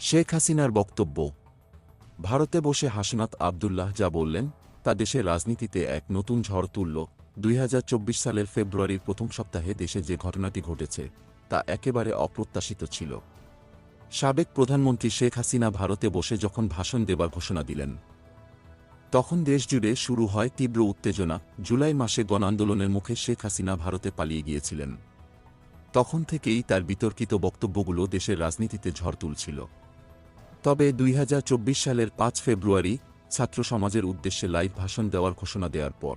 শেখ হাসিনার বক্তব্য, ভারতে বসে হাসনাত আবদুল্লাহ যা বললেন, তা দেশের রাজনীতিতে এক নতুন ঝড় তুলল। দুই হাজার চব্বিশ সালের ফেব্রুয়ারির প্রথম সপ্তাহে দেশে যে ঘটনাটি ঘটেছে, তা একেবারে অপ্রত্যাশিত ছিল। সাবেক প্রধানমন্ত্রী শেখ হাসিনা ভারতে বসে যখন ভাষণ দেবার ঘোষণা দিলেন, তখন দেশজুড়ে শুরু হয় তীব্র উত্তেজনা। জুলাই মাসে গণ আন্দোলনের মুখে শেখ হাসিনা ভারতে পালিয়ে গিয়েছিলেন। তখন থেকেই তার বিতর্কিত বক্তব্যগুলো দেশের রাজনীতিতে ঝড় তুলছিল। তবে দুই হাজার চব্বিশ সালের পাঁচ ফেব্রুয়ারি ছাত্র সমাজের উদ্দেশ্যে লাইভ ভাষণ দেওয়ার ঘোষণা দেওয়ার পর।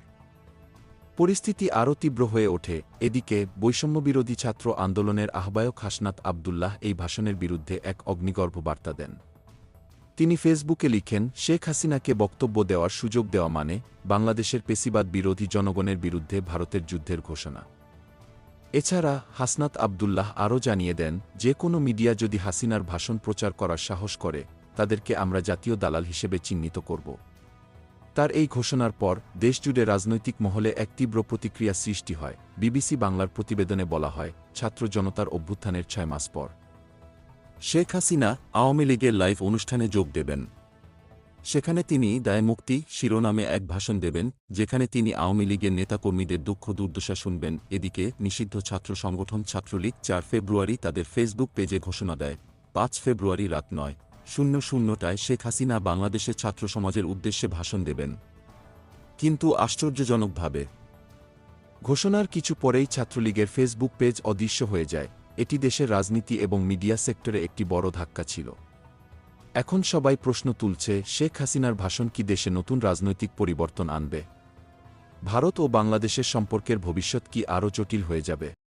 পরিস্থিতি আরও তীব্র হয়ে ওঠে। এদিকে বৈষম্যবিরোধী ছাত্র আন্দোলনের আহ্বায়ক হাসনাত আবদুল্লাহ এই ভাষণের বিরুদ্ধে এক অগ্নিগর্ভ বার্তা দেন। তিনি ফেসবুকে লিখেন, শেখ হাসিনাকে বক্তব্য দেওয়ার সুযোগ দেওয়া মানে বাংলাদেশের পেশিবাদ বিরোধী জনগণের বিরুদ্ধে ভারতের যুদ্ধের ঘোষণা। এছাড়া হাসনাত আবদুল্লাহ আরও জানিয়ে দেন, যে কোনো মিডিয়া যদি হাসিনার ভাষণ প্রচার করার সাহস করে, তাদেরকে আমরা জাতীয় দালাল হিসেবে চিহ্নিত করব। তার এই ঘোষণার পর দেশজুড়ে রাজনৈতিক মহলে এক তীব্র প্রতিক্রিয়া সৃষ্টি হয়, বিবিসি বাংলার প্রতিবেদনে বলা হয়, ছাত্র জনতার অভ্যুত্থানের ছয় মাস পর। শেখ হাসিনা আওয়ামী লীগের লাইভ অনুষ্ঠানে যোগ দেবেন। সেখানে তিনি দায় মুক্তি শিরোনামে এক ভাষণ দেবেন, যেখানে তিনি আওয়ামী লীগের নেতাকর্মীদের দুঃখ দুর্দশা শুনবেন। এদিকে নিষিদ্ধ ছাত্র সংগঠন ছাত্রলীগ চার ফেব্রুয়ারি তাদের ফেসবুক পেজে ঘোষণা দেয়, পাঁচ ফেব্রুয়ারি রাত নয়, শূন্য শূন্যটায় শেখ হাসিনা বাংলাদেশের ছাত্র সমাজের উদ্দেশ্যে ভাষণ দেবেন। কিন্তু আশ্চর্যজনকভাবে, ঘোষণার কিছু পরেই ছাত্রলীগের ফেসবুক পেজ অদৃশ্য হয়ে যায়। এটি দেশের রাজনীতি এবং মিডিয়া সেক্টরে একটি বড় ধাক্কা ছিল। এখন সবাই প্রশ্ন তুলছে, শেখ হাসিনার ভাষণ কি দেশে নতুন রাজনৈতিক পরিবর্তন আনবে? ভারত ও বাংলাদেশের সম্পর্কের ভবিষ্যৎ কি আরও জটিল হয়ে যাবে?